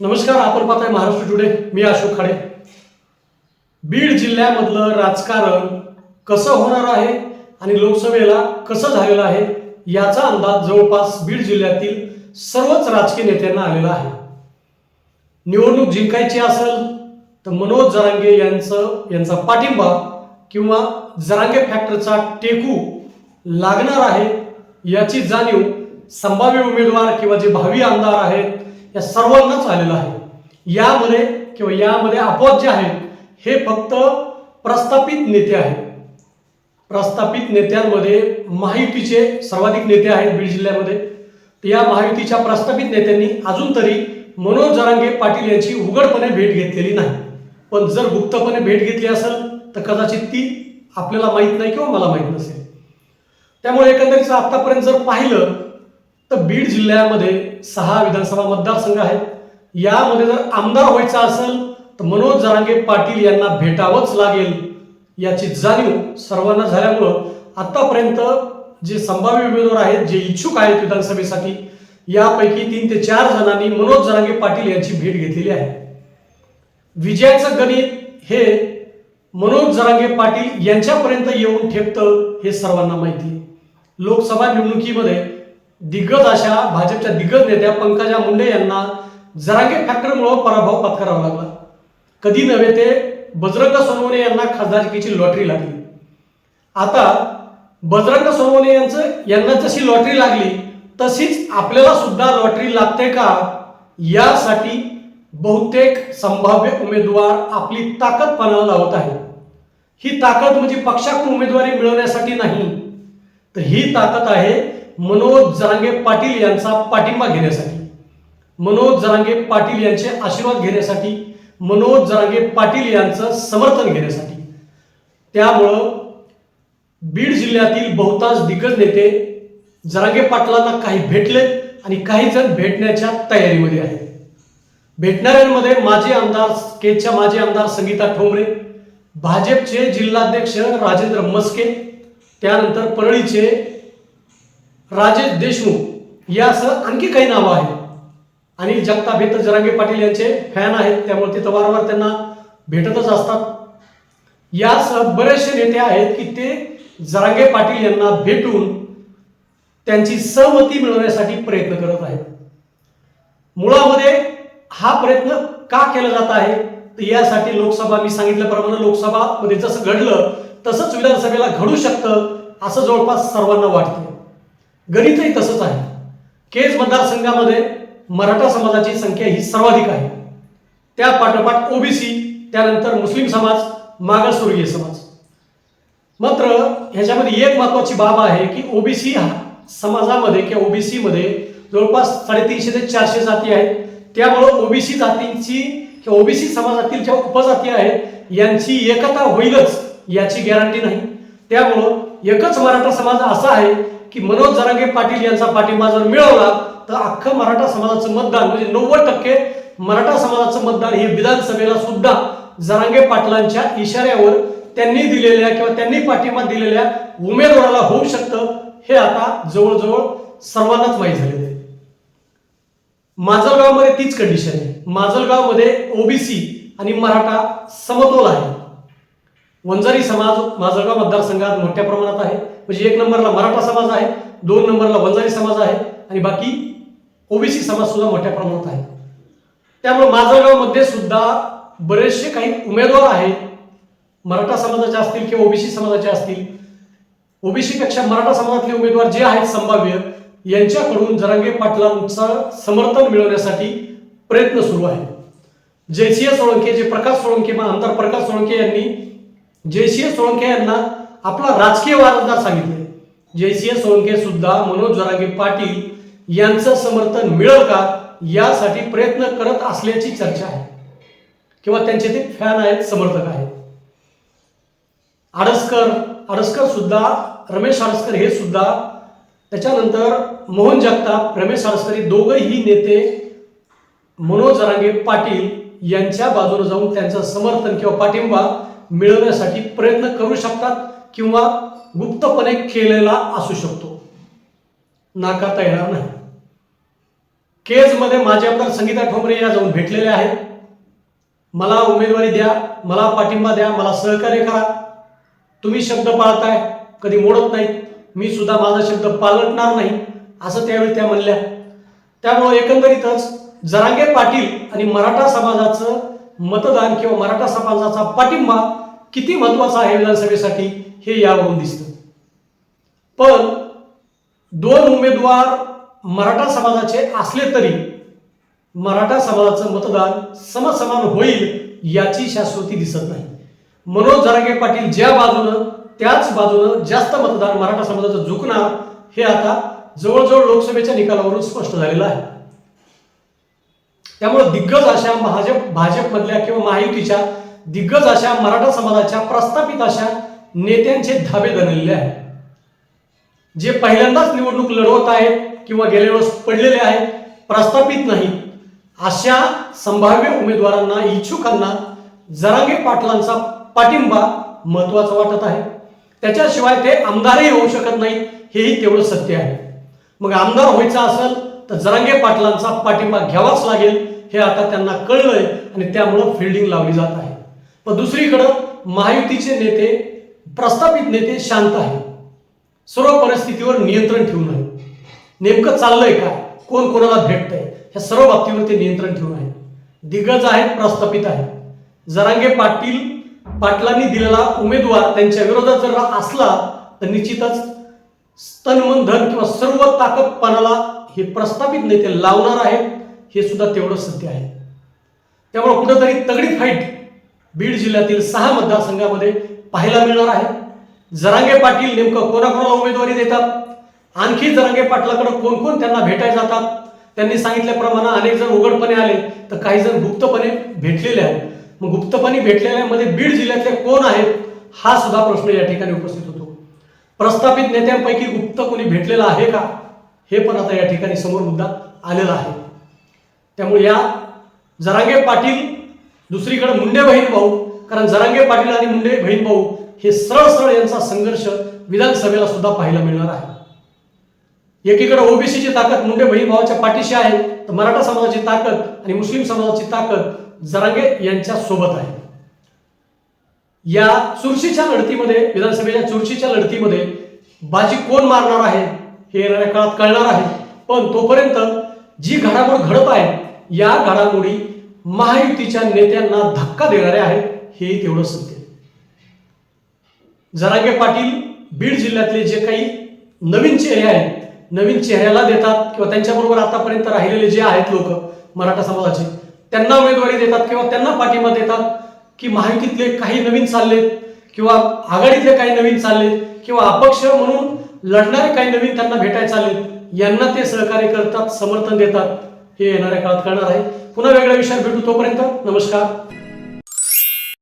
नमस्कार आपण पाहताय महाराष्ट्र टुडे मी अशोक खाडे. बीड जिल्ह्यामधलं राजकारण कसं होणार आहे आणि लोकसभेला कसं झालेलं आहे याचा अंदाज जवळपास बीड जिल्ह्यातील सर्वच राजकीय नेत्यांना आलेला आहे. निवडणूक जिंकायची असेल तर मनोज जरांगे यांचं यांचा पाठिंबा किंवा जरांगे फॅक्टरचा टेकू लागणार आहे याची जाणीव संभाव्य उमेदवार किंवा जे भावी आमदार आहेत या सर्वांनाच आलेलं आहे. यामध्ये किंवा यामध्ये अपवाद जे आहेत हे फक्त प्रस्थापित नेते आहेत. प्रस्थापित नेत्यांमध्ये महायुतीचे सर्वाधिक नेते आहेत बीड जिल्ह्यामध्ये. तर या महायुतीच्या प्रस्थापित नेत्यांनी अजून तरी मनोज जरांगे पाटील यांची उघडपणे भेट घेतलेली नाही. पण जर गुप्तपणे भेट घेतली असेल तर कदाचित ती आपल्याला माहीत नाही किंवा मला माहीत नसेल. त्यामुळे एकंदरीत आतापर्यंत जर पाहिलं तर बीड जिल्ह्यामध्ये सहा विधानसभा मतदारसंघ आहेत. यामध्ये जर आमदार व्हायचा असेल तर मनोज जरांगे पाटील यांना भेटावंच लागेल याची जाणीव सर्वांना झाल्यामुळं आतापर्यंत जे संभाव्य उमेदवार आहेत जे इच्छुक आहेत विधानसभेसाठी यापैकी तीन ते चार जणांनी मनोज जरांगे पाटील यांची भेट घेतलेली आहे. विजयाचं गणित हे मनोज जरांगे पाटील यांच्यापर्यंत येऊन ठेपतं हे सर्वांना माहिती लोकसभा निवडणुकीमध्ये दिग्गज अशा भाजपच्या दिग्गज नेत्या पंकजा मुंडे यांना जरांगे फॅक्टरमुळं पराभव पत्करावा लागला. कधी नव्हे ते बजरंग सोनवणे यांना खासदारकीची लॉटरी लागली. आता बजरंग सोनवणे यांचं यांना जशी लॉटरी लागली तशीच आपल्याला सुद्धा लॉटरी लागते का? यासाठी बहुतेक संभाव्य उमेदवार आपली ताकद पणाला लावत आहे ही ताकद म्हणजे पक्षाकडून उमेदवारी मिळवण्यासाठी नाही. तर ही ताकद आहे मनोज जरांगे पाटील यांचा पाठिंबा घेण्यासाठी. मनोज जरांगे पाटील यांचे आशीर्वाद घेण्यासाठी मनोज जरांगे पाटील यांचं समर्थन घेण्यासाठी. त्यामुळं बीड जिल्ह्यातील बहुतांश दिग्गज नेते जरांगे पाटलांना काही भेटले आणि काही जण भेटण्याच्या तयारीमध्ये आहेत. भेटणाऱ्यांमध्ये माजी आमदार केजच्या माजी आमदार संगीता ठोंबरे भाजपचे जिल्हाध्यक्ष राजेंद्र मस्के त्यानंतर परळीचे राजेश देशमुख यासह आणखी काही नावं आहेत. आणि जगताप हे तर जरांगे पाटील यांचे फॅन आहेत त्यामुळे तिथं वारंवार त्यांना भेटतच असतात. यासह बरेचसे नेते आहेत की ते जरांगे पाटील यांना भेटून त्यांची सहमती मिळवण्यासाठी प्रयत्न करत आहेत. मुळामध्ये हा प्रयत्न का केला जात आहे? तर यासाठी लोकसभा मी सांगितल्याप्रमाणे लोकसभामध्ये जसं घडलं तसंच विधानसभेला घडू शकतं असं जवळपास सर्वांना वाटतं गणितही तसंच आहे. केज मतदारसंघामध्ये मराठा समाजाची संख्या ही सर्वाधिक आहे. त्या पाठोपाठ ओबीसी त्यानंतर मुस्लिम समाज मागासवर्गीय समाज. मात्र ह्याच्यामध्ये एक महत्वाची बाब आहे की ओबीसी समाजामध्ये किंवा ओबीसी मध्ये जवळपास साडेतीनशे ते चारशे जाती आहेत. त्यामुळं ओबीसी जातींची किंवा ओबीसी समाजातील ज्या उपजाती आहेत यांची एकता होईलच याची गॅरंटी नाही. त्यामुळं एकच मराठा समाज असा आहे की मनोज जरांगे पाटील यांचा पाठिंबा जर मिळवला तर अख्खं मराठा समाजाचं मतदान म्हणजे नव्वद टक्के मराठा समाजाचं मतदान हे विधानसभेला सुद्धा जरांगे पाटलांच्या इशाऱ्यावर त्यांनी दिलेल्या किंवा त्यांनी पाठिंबा दिलेल्या उमेदवाराला होऊ शकतं हे आता जवळजवळ सर्वांनाच माहीत झालेलं आहे. माजलगावमध्ये तीच कंडिशन आहे. माजलगावमध्ये ओबीसी आणि मराठा समतोल आहे. वंजारी समाज माजलगाव मतदारसंघात मोठ्या प्रमाणात आहे. म्हणजे एक नंबरला मराठा समाज आहे दोन नंबरला वंजारी समाज आहे आणि बाकी ओबीसी समाज सुद्धा मोठ्या प्रमाणात आहे. त्यामुळे माजलगावमध्ये सुद्धा बरेचसे काही उमेदवार आहेत. मराठा समाजाचे असतील किंवा ओबीसी समाजाचे असतील. ओबीसीपेक्षा मराठा समाजातले उमेदवार जे आहेत संभाव्य यांच्याकडून जरांगे पाटलांचं समर्थन मिळवण्यासाठी प्रयत्न सुरू आहे जयसिंह सोळंके जे प्रकाश सोळंके आमदार प्रकाश सोळंके यांनी जयसिंह सोळंके यांना आपला राजकीय वारसदार सांगितले. जयसिंह सोळंके सुद्धा मनोज जरांगे पाटील यांचं समर्थन मिळेल का यासाठी प्रयत्न करत असल्याची चर्चा आहे. किंवा त्यांचे ते फॅन आहेत समर्थक आहेत. आडसकर आडसकर सुद्धा रमेश आडसकर हे सुद्धा त्याच्यानंतर मोहन जगताप रमेश आडसकर हे दोघंही नेते मनोज जरांगे पाटील यांच्या बाजूने जाऊन त्यांचं समर्थन किंवा पाठिंबा मिळवण्यासाठी प्रयत्न करू शकतात किंवा गुप्तपणे केलेला असू शकतो. नाकारता येणार नाही. केजमध्ये माझे आमदार संगीता ठोंबरे या जाऊन भेटलेले आहेत. मला उमेदवारी द्या मला पाठिंबा द्या मला सहकार्य करा. तुम्ही शब्द पाळताय कधी मोडत नाहीत. मी सुद्धा माझा शब्द पालटणार नाही असं त्यावेळी त्या म्हणल्या. त्यामुळं एकंदरीतच जरांगे पाटील आणि मराठा समाजाचं मतदान किंवा मराठा समाजाचा पाठिंबा किती महत्त्वाचा आहे विधानसभेसाठी हे यावरून दिसतं. पण दोन उमेदवार मराठा समाजाचे असले तरी मराठा समाजाचं मतदान समसमान होईल याची शाश्वती दिसत नाही. मनोज जरागे पाटील ज्या बाजूनं त्याच बाजूनं जास्त मतदान मराठा समाजाचं झुकणार हे आता जवळजवळ लोकसभेच्या निकालावरून स्पष्ट झालेलं आहे. त्यामुळे दिग्गज अशा भाजप भाजपमधल्या किंवा महायुतीच्या दिग्गज अशा मराठा समाजाच्या प्रस्थापित अशा नेत्यांचे धाबे धरलेले आहेत. जे पहिल्यांदाच निवडणूक लढवत आहेत किंवा गेल्या वेळेस पडलेले आहेत प्रस्थापित नाही अशा संभाव्य उमेदवारांना इच्छुकांना जरांगे पाटलांचा पाठिंबा महत्त्वाचा वाटत आहे. त्याच्याशिवाय ते आमदारही होऊ शकत नाहीत हेही तेवढं सत्य आहे. मग आमदार व्हायचं असेल तर जरांगे पाटलांचा पाठिंबा घ्यावाच लागेल हे आता त्यांना कळलंय आणि त्यामुळं फिल्डिंग लावली जात आहे. पण दुसरीकडं महायुतीचे नेते प्रस्थापित नेते शांत आहेत. सर्व परिस्थितीवर नियंत्रण ठेवून आहे नेमकं चाललंय काय? कोण कोणाला भेटतंय? ह्या सर्व बाबतीवर ते नियंत्रण ठेवून आहे दिग्गज आहेत प्रस्थापित आहेत. जरांगे पाटील पाटलांनी दिलेला उमेदवार त्यांच्या विरोधात जर असला तर निश्चितच तन मन धन किंवा सर्व ताकदपणाला हे प्रस्थापित नेते लावणार आहेत हे सुद्धा तेवढं सत्य आहे. त्यामुळे कुठंतरी तगडी फाईट बीड जिल्ह्यातील सहा मतदारसंघामध्ये पाहायला मिळणार आहे. जरांगे पाटील नेमकं कोणाकोणाला उमेदवारी देतात? आणखी जरांगे पाटलाकडे कोण कोण त्यांना भेटायला जातात? त्यांनी सांगितल्याप्रमाणे अनेक जण उघडपणे आले तर काही जण गुप्तपणे भेटलेले आहेत. मग गुप्तपणे भेटलेल्यामध्ये बीड जिल्ह्यातले कोण आहेत हा सुद्धा प्रश्न या ठिकाणी उपस्थित होतो. प्रस्थापित नेत्यांपैकी गुप्त कोणी भेटलेला आहे का? हे पण आता या ठिकाणी समोर मुद्दा आलेला आहे. त्यामुळे या जरांगे पाटील दुसरीकडे मुंडे बहीण भाऊ कारण जरांगे पाटील आणि मुंडे बहीण भाऊ हे सरळ सरळ यांचा संघर्ष विधानसभेला सुद्धा पाहायला मिळणार आहे. एकीकडे ओबीसीची ताकद मुंडे बहीण भावाच्या पाठीशी आहे तर मराठा समाजाची ताकद आणि मुस्लिम समाजाची ताकद जरांगे यांच्या सोबत आहे. या चुरशीच्या लढतीमध्ये विधानसभेच्या चुरशीच्या लढतीमध्ये बाजी कोण मारणार आहे? हे येणाऱ्या काळात कळणार आहे. पण तोपर्यंत जी घडामोड घडत आहे या घडामोडी महायुतीच्या नेत्यांना धक्का देणाऱ्या आहेत हेही तेवढं सत्य. जरांगे पाटील बीड जिल्ह्यातले जे काही नवीन चेहरे आहेत नवीन चेहऱ्याला देतात किंवा त्यांच्याबरोबर आतापर्यंत राहिलेले जे आहेत लोक मराठा समाजाचे त्यांना उमेदवारी देतात किंवा त्यांना पाठिंबा देतात की महायुतीतले काही नवीन चाललेत किंवा आघाडीतले काही नवीन चाललेत किंवा अपक्ष म्हणून लढणारे काही नवीन त्यांना भेटायला आले यांना ते सहकार्य करतात समर्थन देतात. हे येणाऱ्या काळात करणार आहे. पुन्हा वेगळ्या विषयात भेटू तोपर्यंत नमस्कार.